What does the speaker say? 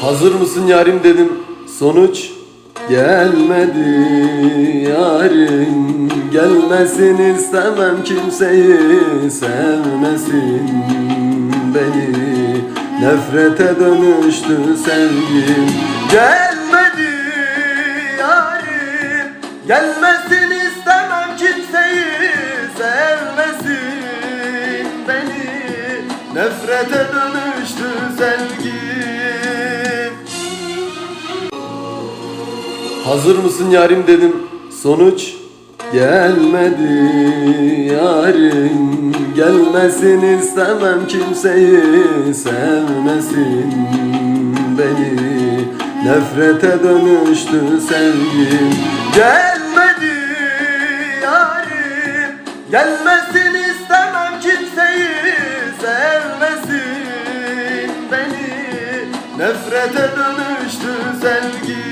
Hazır mısın yarim dedim. Sonuç gelmedi yarim. Gelmesin istemem kimseyi sevmesin beni. Nefrete dönüştü sevgim. Gelmedi yarim. Gelmesin istemem kimseyi sevmesin beni. Nefrete dönüştü sevgim Hazır mısın yarim dedim. Sonuç gelmedi yarim. Gelmesin istemem kimseyi sevmesin beni. Nefrete dönüştü sevgim. Gelmedi yarim. Gelmesin istemem kimseyi sevmesin beni. Nefrete dönüştü sevgim